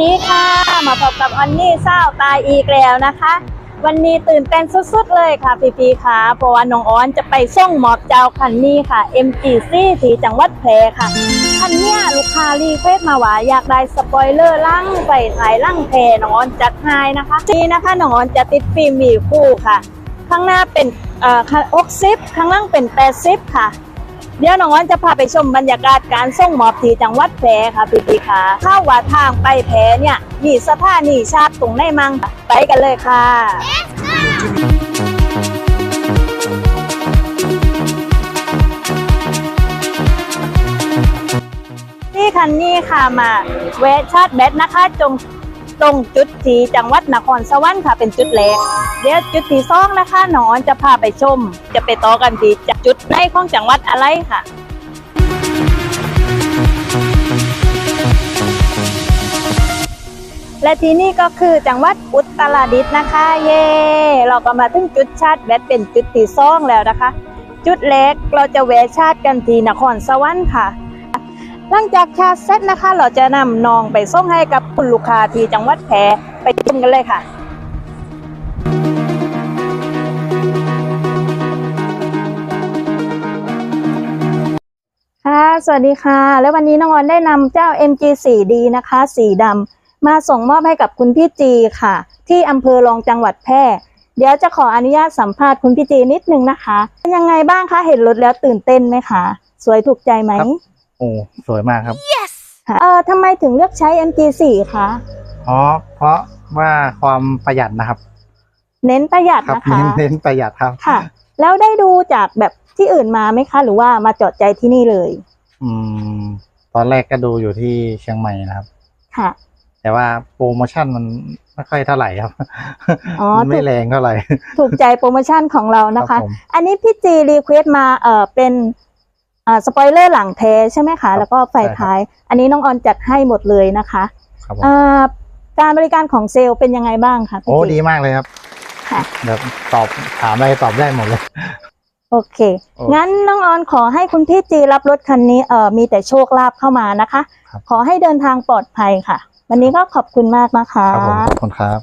ดีค่ะ มาพบกับออนนี่เศร้าตายอีกแล้วนะคะ วันนี้ตื่นเต้นสุดๆเลยค่ะพี่พีค่ะเพราะว่าน้องออนจะไปส่งหมอบเจ้าคันนี้ค่ะ MGC ที่จังหวัดแพร่ค่ะ คันเนี้ยลูกค้ารีเควสต์มาว่าอยากได้สปอยเลอร์ลั่งไปถ่ายลั่งแพรน้องออนจัดให้นะคะนี่นะคะน้องออนจะติดฟิล์มหมีคู่ค่ะ ข้างหน้าเป็นเอ่อ60ข้างล่างเป็น80ค่ะ เดี๋ยวน้องอ้อนจะพาไปชมบรรยากาศการส่งมอบที่จังหวัดแพร่ค่ะพี่พีค่ะเข้าว่าทางไปแพร่เนี่ยมีสถานีชาร์จตรงไหนมั่งไปกันเลยค่ะ ที่คันนี้ค่ะมาแวะชาร์จแบตนะคะจง ตรงจุดที่จังหวัดนครสวรรค์ค่ะเป็นจุดแรกเดี๋ยวจุดที่สองนะคะน้องอ้อนจะพาไปชม จะไปต่อกันที่จุดในของจังหวัดอะไรค่ะและที่นี่ก็คือจังหวัดอุตรดิตถ์นะคะ เย่เราก็มาถึงจุดชาร์จแบตเป็นจุดที่สองแล้วนะคะ จุดแรกเราจะแวะชาร์จกันที่นครสวรรค์ค่ะ หลังจากชาร์เสร็จนะคะ เราจะนำน้องไปส่งให้กับคุณลูกค้าที่จังหวัดแพร่ไปชมกันเลยค่ะค่ะสวัสดีค่ะ แล้ววันนี้น้องออนได้นำเจ้า MG 4D นะคะ สีดำมาส่งมอบให้กับคุณพี่จีค่ะ ที่อำเภอรองจังหวัดแพร่ เดี๋ยวจะขออนุญาตสัมภาษณ์คุณพี่จีนิดนึงนะคะ เป็นยังไงบ้างคะ เห็นรถแล้วตื่นเต้นไหมคะ สวยถูกใจไหม โอ้สวยมากครับค่ะเออทำไมถึงเลือกใช้ MG 4 คะเพราะเพราะว่าความประหยัดนะครับ เน้นประหยัดครับนะคะ เน้นเน้นประหยัดครับ ค่ะ แล้วได้ดูจากแบบที่อื่นมาไหมคะ หรือว่ามาเจาะใจที่นี่เลยอืม ตอนแรกก็ดูอยู่ที่เชียงใหม่นะครับ ค่ะ แต่ว่าโปรโมชั่นมันไม่ค่อยเท่าไหร่ครับอ๋อมันไม่แรงเท่าไหร่ ถูกใจโปรโมชั่นของเรานะครัคะ บผม อันนี้พี่จีรีเควสมาเอ่อเป็น อ่าสปอยเลอร์หลังแท้ใช่ไหมคะ แล้วก็ไฟท้าย อันนี้น้องออนจัดให้หมดเลยนะคะครับผมอ่าการบริการของเซลล์เป็นยังไงบ้างคะพี่โอ้จีดีมากเลยครับค่ะ แบบตอบถามอะไรตอบได้หมดเลย โอเค โอ้งั้นน้องออนขอให้คุณพี่จีรับรถคันนี้เอ่อมีแต่โชคลาภเข้ามานะคะ ครับ ขอให้เดินทางปลอดภัยค่ะ วันนี้ก็ขอบคุณมากนะคะ ครับผมขอบคุณครับ